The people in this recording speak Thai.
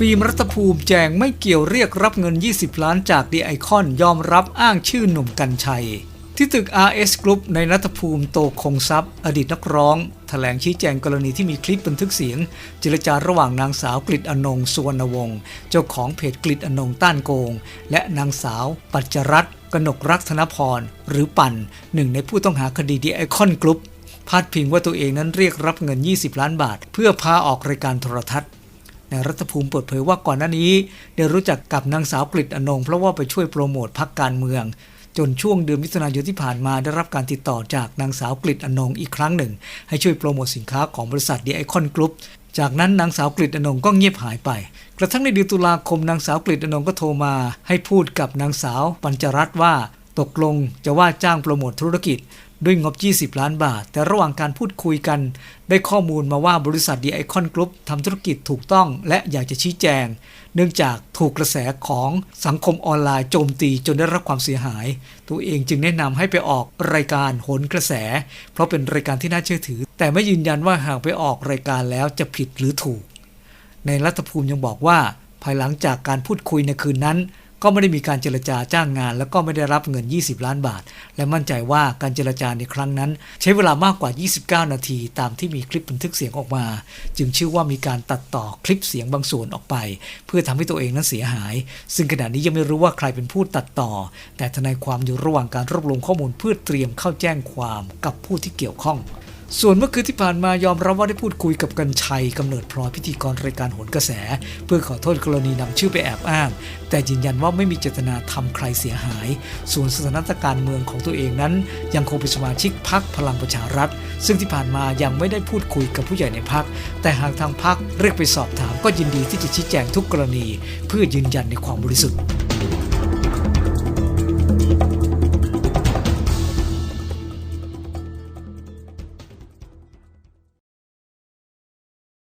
ฟิล์มรัฐภูมิแจงไม่เกี่ยวเรียกรับเงิน 20 ล้านจากดีไอคอนยอมรับอ้างชื่อหนุ่มกัญชัย ที่ตึก RS Group ในรัฐภูมิโตคงทรัพย์ อดีตนักร้องแถลงชี้แจงกรณีที่มีคลิปบันทึกเสียง เจรจาระหว่างนางสาวกฤษอนงสุวรรณวงศ์เจ้าของเพจกฤษอนงต้านโกง และนางสาว ปัจจรัตกนกรักธนพร หรือปั่นหนึ่งในผู้ต้องหาคดีดีไอคอนกรุ๊ปพาดพิงว่าตัวเองนั้นเรียกรับเงิน 20 ล้านบาท เพื่อพาออกรายการโทรทัศน์ นายรัฐภูมิเปิดเผยว่าก่อนหน้านี้ ได้รู้จักกับนางสาวกฤษอนง เพราะว่าไปช่วยโปรโมทพักการเมือง จนช่วงเดือนมิถุนายนที่ผ่านมาได้รับการติดต่อจากนางสาวกฤษอนงอีกครั้งหนึ่ง ให้ช่วยโปรโมทสินค้าของบริษัทดีไอคอนกรุ๊ปจากนั้นนางสาวกฤษอนงก็เงียบหายไป กระทั่งในเดือนตุลาคมนางสาวกฤษอนงก็โทรมา ให้พูดกับนางสาวปัญจรัตน์ว่าตกลงจะว่าจ้างโปรโมทธุรกิจด้วยงบ 20 ล้านบาท แต่ระหว่างการพูดคุยกัน ได้ข้อมูลมาว่าบริษัทดีไอคอนกรุ๊ปทำธุรกิจถูกต้อง และอยากจะชี้แจง เนื่องจากถูกกระแสของสังคมออนไลน์โจมตีจนได้รับความเสียหาย ตัวเองจึงแนะนำให้ไปออกรายการโหนกระแส เพราะเป็นรายการที่น่าเชื่อถือ แต่ไม่ยืนยันว่าหากไปออกรายการแล้วจะผิดหรือถูก ในรัฐภูมิยังบอกว่า ภายหลังจากการพูดคุยในคืนนั้น ก็ไม่ได้มีการเจรจาจ้างงาน แล้วก็ไม่ได้รับเงิน 20 ล้านบาท และมั่นใจว่าการเจรจาในครั้งนั้น ใช้เวลามากกว่า 29 นาที ตามที่มีคลิปบันทึกเสียงออกมา จึงเชื่อว่ามีการตัดต่อคลิปเสียงบางส่วนออกไป เพื่อทำให้ตัวเองนั้นเสียหาย ซึ่งขณะนี้ยังไม่รู้ว่าใครเป็นผู้ตัดต่อ แต่ทนายความอยู่ระหว่างการรวบรวมข้อมูลเพื่อเตรียมเข้าแจ้งความกับผู้ที่เกี่ยวข้อง ส่วนเมื่อคืนที่ผ่านมายอมรับว่าได้พูดคุยกับกัญชัยกำเนิดพลอยพิธีกรรายการโหนกระแส เพื่อขอโทษกรณีนำชื่อไปแอบอ้าง แต่ยืนยันว่าไม่มีเจตนาทำใครเสียหาย ส่วนสถานการณ์เมืองของตัวเองนั้น ยังคงเป็นสมาชิกพักพลังประชารัฐ ซึ่งที่ผ่านมายังไม่ได้พูดคุยกับผู้ใหญ่ในพัก แต่หากทางพักเรียกไปสอบถามก็ยินดีที่จะชี้แจงทุกกรณี เพื่อยืนยันในความบริสุทธิ์